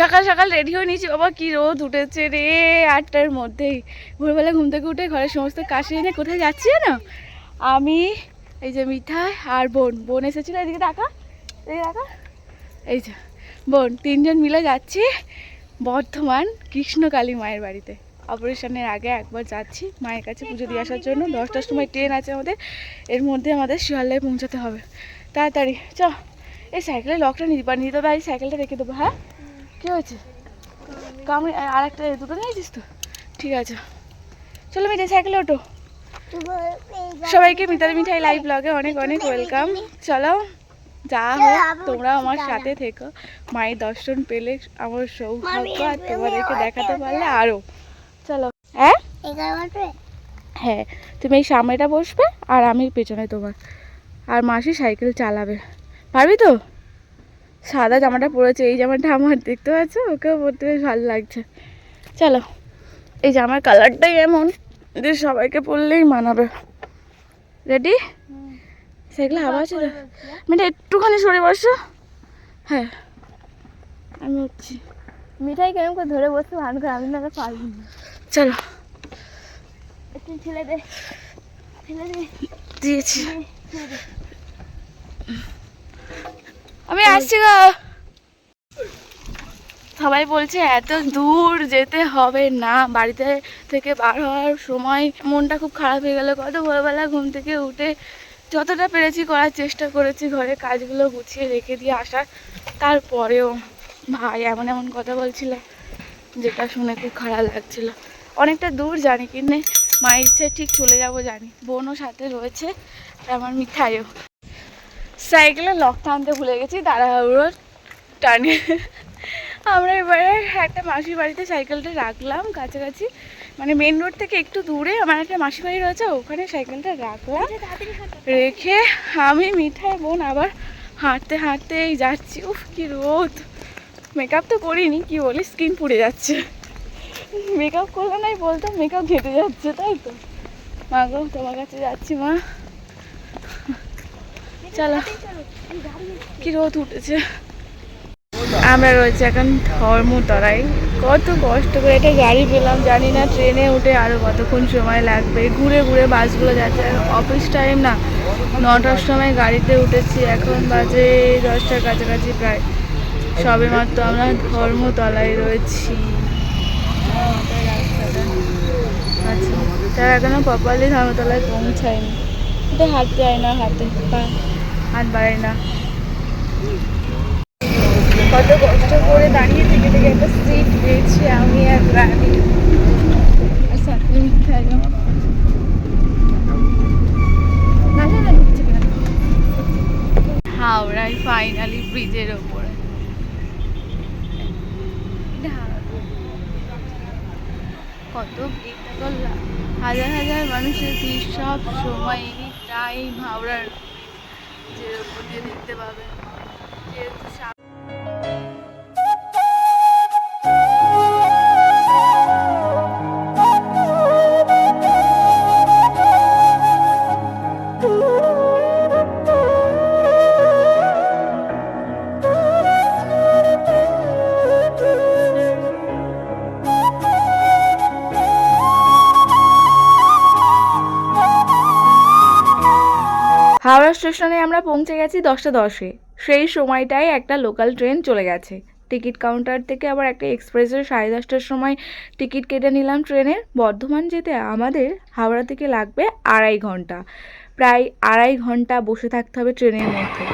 সকাল সকাল রেডি হয়ে নিয়েছি। বাবা, কি রোদ উঠেছে রে আটটার মধ্যেই। ভোরবেলা ঘুম থেকে উঠে ঘরের সমস্ত কাশি এনে কোথায় যাচ্ছি জানো? আমি, এই যে মিঠাই আর বোন। বোন এসেছিল এদিকে টাকা এদিকে টাকা এই যে, বোন, তিনজন মিলে যাচ্ছি বর্ধমান কৃষ্ণকালী মায়ের বাড়িতে। অপারেশনের আগে একবার যাচ্ছি মায়ের কাছে পুজো দিয়ে আসার জন্য। দশটার সময় ট্রেন আছে আমাদের। এর মধ্যে আমাদের শিয়ালদায় পৌঁছাতে হবে। তাড়াতাড়ি, চ। এই সাইকেলের লকটা নিতে পারি নিতে পারি সাইকেলটা রেখে দেবো হ্যাঁ? কি হয়েছে? কামড়ে আর একটা দুটো নিয়েছিস তো? ঠিক আছে। চলো মিঠাই সাইকেলে ওঠো। সবাইকে মিতালি মিঠাই লাইভ ব্লগে অনেক অনেক ওয়েলকাম চলো, যা হোক, তোমরা আমার সাথে থেকো। মায়ের দর্শন পেলে আমার সৌভাগ্য, আর তোমাদেরকে দেখাতে পারলে আরও চলো হ্যাঁ হ্যাঁ তুমি এই সামনেটা বসবে, আর আমি পেছনে তোমার। আর মাসি সাইকেল চালাবে। পারবি তো? সাদা জামাটা পরেছে এই জামাটা আমার দেখতে পাচ্ছ? ওকেও পরতে বেশ ভালো লাগছে। চলো এই জামার কালারটাই এমন যে সবাইকে পরলেই মানাবে। রেডি সেগুলো আবার তো? মেয়েটা একটুখানি সরে বসো। হ্যাঁ আমি উঠছি। মিঠাই কেমন করে ধরে বসতে ভালো করে আমি না পারব না। চলো। একটু ছেলে দে ছেলে দে। দিয়েছি। আমি আসছি গো। সবাই বলছে, এত দূর যেতে হবে না। বাড়িতে থেকে বার হওয়ার সময় মনটা খুব খারাপ হয়ে গেল। কত ভোরবেলা ঘুম থেকে উঠে যতটা পেরেছি করার চেষ্টা করেছি ঘরে কাজগুলো গুছিয়ে রেখে দিয়ে আসার। তারপরেও ভাই এমন এমন কথা বলছিল, যেটা শুনে খুব খারাপ লাগছিল। অনেকটা দূর জানি কিন্তু মায়ের ইচ্ছে ঠিক চলে যাব জানি। বোনও সাথে রয়েছে আমার মিঠাইও। সাইকেলে লক টানতে ভুলে গেছি তাড়াহুড়ো টানে। আমরা এবারে একটা মাসির বাড়িতে সাইকেলটা রাখলাম কাছাকাছি। মানে মেন রোড থেকে একটু দূরে আমার একটা মাসি বাড়ি রয়েছে ওখানে সাইকেলটা রাখলাম। রেখে আমি মিঠাই বোন আবার হাঁটতে হাঁটতেই যাচ্ছি। উফ কি রোদ। মেকআপ তো করিনি কি বলি স্কিন পুড়ে যাচ্ছে। মেকআপ করলে নাই বলতাম মেকআপ ঘেটে যাচ্ছে তাই তো? মা গো তোমার কাছে যাচ্ছি মা। চলো। কি রোদ উঠেছে। আমরা রয়েছে এখন ধর্মতলায়। কত কষ্ট করে একটা গাড়ি পেলাম, জানি না ট্রেনে উঠে আরও কতক্ষণ সময় লাগবে। ঘুরে ঘুরে বাসগুলো যাচ্ছে। অফিস টাইম না, নটার সময় গাড়িতে উঠেছি। এখন বাজে দশটার কাছাকাছি প্রায়। সবে মাত্র আমরা ধর্মতলায় রয়েছি। আচ্ছা তারা এখনও প্রপারলি ধর্মতলায় পৌঁছায়নি। এটা হাত দেয় না হাতে পা হাত বাড়ায় না। কত কষ্ট করে দাঁড়িয়ে থেকে থেকে একটা সিট পেয়েছি আমি আর রানি। আর কেন? হাওড়ায় ফাইনালি ব্রিজের ওপরে। কত ভিড় হাজার হাজার মানুষের ভিড়, সব সময় এনি টাইম হাওড়ার দিয়ে দেখতে পাবে যেহেতু স্টেশনে আমরা পৌঁছে গেছি দশটা দশে। সেই সময়টায় একটা লোকাল ট্রেন চলে গেছে। টিকিট কাউন্টার থেকে আবার একটা এক্সপ্রেসে সাড়ে দশটার সময় টিকিট কেটে নিলাম ট্রেনের। বর্ধমান যেতে আমাদের হাওড়া থেকে লাগবে আড়াই ঘণ্টা। প্রায় আড়াই ঘণ্টা বসে থাকতে হবে ট্রেনের মধ্যে।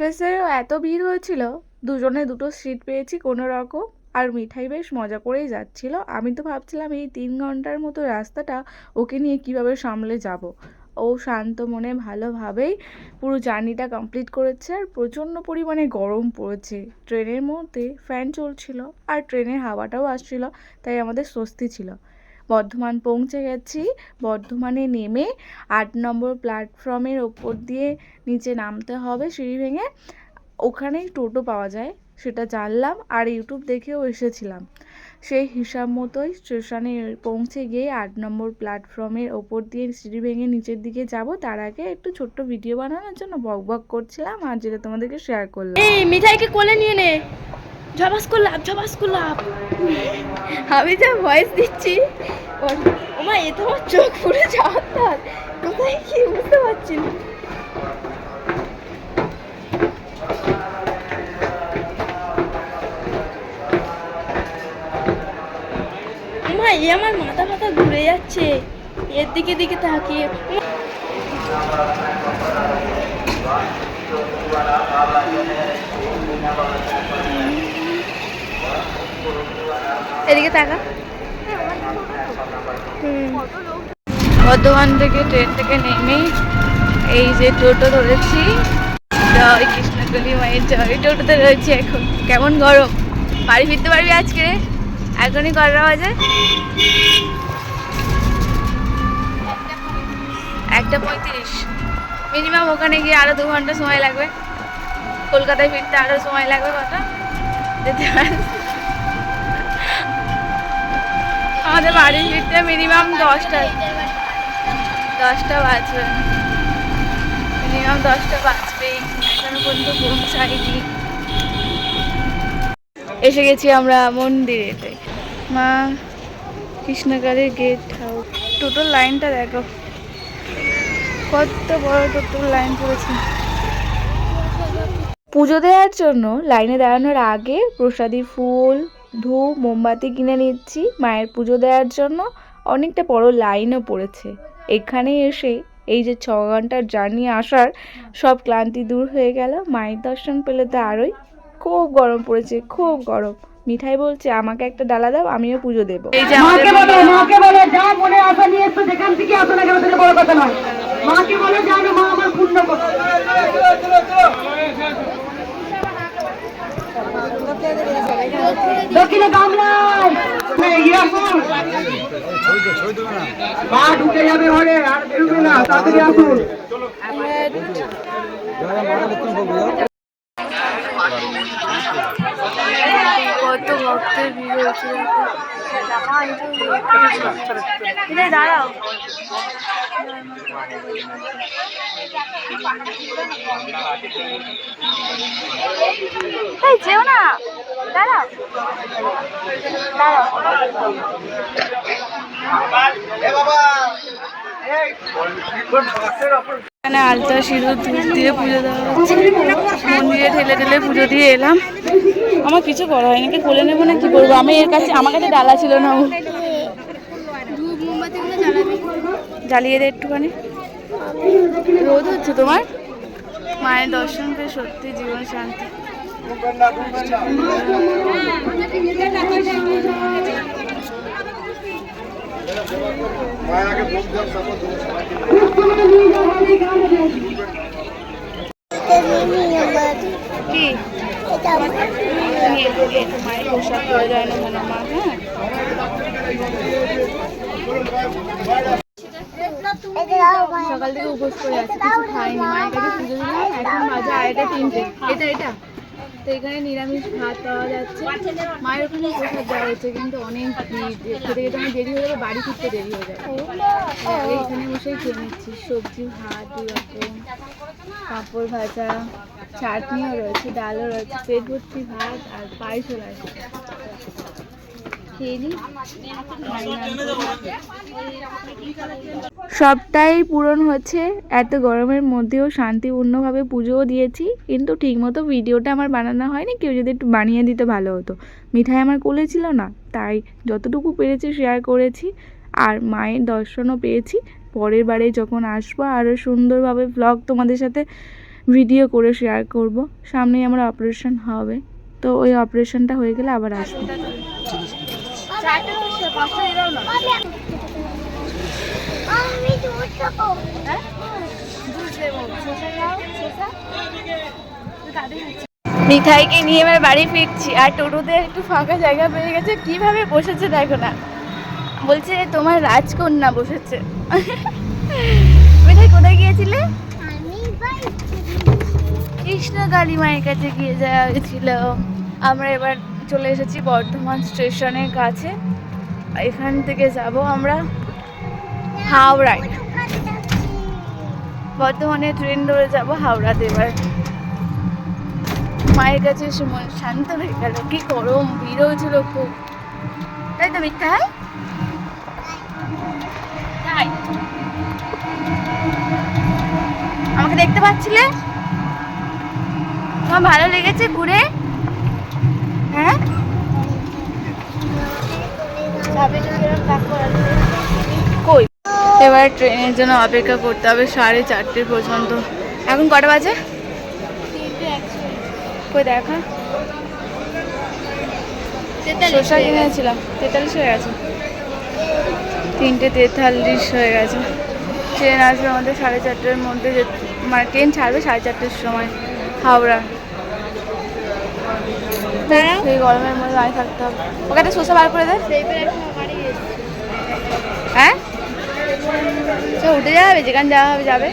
এক্সপ্রেসেও এত ভিড় হয়েছিল, দুজনে দুটো সিট পেয়েছি কোনো রকম, আর মিঠাই বেশ মজা করেই যাচ্ছিল। আমি তো ভাবছিলাম এই তিন ঘণ্টার মতো রাস্তাটা ওকে নিয়ে কীভাবে সামলে যাব। ও শান্ত মনে ভালোভাবেই পুরো জার্নিটা কমপ্লিট করেছে আর প্রচণ্ড পরিমাণে গরম পড়েছে। ট্রেনের মধ্যে ফ্যান চলছিল আর ট্রেনের হাওয়াটাও আসছিল, তাই আমাদের স্বস্তি ছিল। বর্ধমান পৌঁছে গেছি। বর্ধমানে নেমে আট নম্বর প্ল্যাটফর্মের ওপর দিয়ে নিচে নামতে হবে সিঁড়ি ভেঙে। ওখানেই টোটো পাওয়া যায়, সেটা জানলাম আর ইউটিউব দেখেও এসেছিলাম। সেই হিসাব মতোই স্টেশনে পৌঁছে গিয়ে আট নম্বর প্ল্যাটফর্মের ওপর দিয়ে সিঁড়ি ভেঙে নিচের দিকে যাব। তার আগে একটু ছোট্ট ভিডিও বানানোর জন্য বক বক করছিলাম আর যেটা তোমাদেরকে শেয়ার করলাম। এই মিঠাইকে কোলে নিয়ে নে। ঝবাস করলাম ঝবাস করলাম। আমি যা ভয়েস দিচ্ছি ওমা, এ তো আমার চোখ পুরো তার। কোথায় কি বুঝতে পারছি না। এ আমার মাথা মাথা ঘুরে যাচ্ছে। এর দিকে দিকে তাকিয়ে এদিকে তাকা। বর্ধমান থেকে ট্রেন থেকে নেমে এই যে টোটো ধরেছি, জয় কৃষ্ণকলি মায়ের জয় টোটোতে রয়েছে এখন। কেমন গরম? বাড়ি ফিরতে পারবি আজকে? এখনই কটা বাজে? একটা পঁয়ত্রিশ। মিনিমাম ওখানে গিয়ে আরও দু ঘণ্টা সময় লাগবে। কলকাতায় ফিরতে আরও সময় লাগবে কটা? যেতে পারিস আমাদের বাড়ি ফিরতে মিনিমাম দশটা দশটা বাজবে। মিনিমাম দশটা বাজবেই, এখনও পর্যন্ত পৌঁছাইনি এসে গেছি আমরা মন্দিরেতে। মা, কৃষ্ণকালীর গেট হাউস টোটোর লাইনটা দেখো। কত বড় টোটোর লাইন পড়েছে। পুজো দেওয়ার জন্য লাইনে দাঁড়ানোর আগে প্রসাদী ফুল ধূপ মোমবাতি কিনে নিচ্ছি মায়ের পুজো দেওয়ার জন্য। অনেকটা বড় লাইনও পড়েছে। এখানে এসে এই যে ছ ঘণ্টার জার্নি আসার সব ক্লান্তি দূর হয়ে গেল। মায়ের দর্শন পেলে তো আরোই। খুব গরম পড়েছে খুব গরম। মিঠাই বলছে আমাকে একটা ডালা দাও আমিও পুজো দেবো। এই যে মাকে বলো মাকে বলো যা মনে আশা নিয়ে এসছো যেখান থেকে আসো না কেন বড় কথা নয়। মাকে বলো মা আমার পূর্ণ করো দক্ষিণে আসুন মা ঢুকে যাবে ঘরে, আর বেরোবে না, তাড়াতাড়ি আসুন। কত ভক্তের ভিড় হয়েছে। দাঁড়াও এই যেও না। দাঁড়াও। দাঁড়াও। এখানে আলতা সিঁদুর ধূপ দিয়ে পুজো দেওয়া হচ্ছে। মন্দিরে ঠেলে ঠেলে পুজো দিয়ে এলাম। আমার কিছু করা হয়নি কি কোলে নেব না কি করব? আমি এর কাছে আমার কাছে ডালা ছিল না ও। জ্বালিয়ে দে একটুখানি। রোদ হচ্ছে তোমার? মায়ের দর্শন পেয়ে সত্যি জীবন শান্তি। কি? নিয়ে এ তো মায়ের পোশাক পরে যায় না মনে মা হ্যাঁ? সকাল থেকে উপোস করে আছি কিছু খাইনি মায়ের কাছে পুজো দিলাম এখন বাজে আড়াইটা তিনটে। এটা এটা? তো এখানে নিরামিষ ভাত পাওয়া যাচ্ছে। মায়ের ওখানে প্রসাদ দেওয়া হচ্ছে কিন্তু অনেক ভিড়। খেতে খেতে আমার দেরি হয়ে যাবে, বাড়ি ফিরতে দেরি হয়ে যাবে। এখানে বসেই খেয়ে নিচ্ছি। সবজি, ভাত দু রকম। পাঁপড় ভাজা, চাটনিও রয়েছে, ডালও রয়েছে, পেট ভর্তি ভাত আর পায়েসও রয়েছে খেয়ে নিই সবটাই পূরণ হচ্ছে। এত গরমের মধ্যেও শান্তিপূর্ণভাবে পুজোও দিয়েছি। কিন্তু ঠিকমতো ভিডিওটা আমার বানানো হয়নি। কেউ যদি একটু বানিয়ে দিতে ভালো হতো। মিঠাই আমার কোলে ছিল না। তাই যতটুকু পেরেছি শেয়ার করেছি। আর মায়ের দর্শনও পেয়েছি। পরের বারে যখন আসব, আরও সুন্দরভাবে ব্লগ তোমাদের সাথে ভিডিও করে শেয়ার করব। সামনেই আমার অপারেশন হবে। তো ওই অপারেশনটা হয়ে গেলে আবার আসব। মিঠাইকে নিয়ে এবার বাড়ি ফিরছি আর টোটোতে একটু ফাঁকা জায়গা পেয়ে গেছে কীভাবে বসেছে দেখো না। বলছে তোমার রাজকন্যা বসেছে। মিঠাই কোথায় গিয়েছিলে? কৃষ্ণ কালী মায়ের কাছে গিয়ে যাওয়া হয়েছিল আমরা এবার চলে এসেছি বর্ধমান স্টেশনের কাছে। এখান থেকে যাব আমরা। হাওড়ায়। বর্ধমানে ট্রেন ধরে যাব হাওড়াতে এবার। মায়ের কাছে এসে মন শান্ত হয়ে গেল। কি গরম ভিড় হয়েছিল খুব তাই তো মিথ্যা? তাই। আমাকে দেখতে পাচ্ছিলে? তোমার ভালো লেগেছে ঘুরে? হ্যাঁ? যাবে যদি এবার ট্রেনের জন্য অপেক্ষা করতে হবে সাড়ে চারটে পর্যন্ত। এখন কটা বাজে? কই দেখা? শসা কিনেছিলাম তেতাল্লিশ হয়ে গেছে। তিনটে তেতাল্লিশ হয়ে গেছে। ট্রেন আসবে আমাদের সাড়ে চারটের মধ্যে যে মানে ট্রেন ছাড়বে সাড়ে চারটের সময়। হাওড়া। সেই গরমের মধ্যে দাঁড়িয়ে থাকতে হবে। ওকে একটা শসা বার করে দে। হ্যাঁ? সে উঠে যাবে যেখানে যাওয়া হবে যাবে।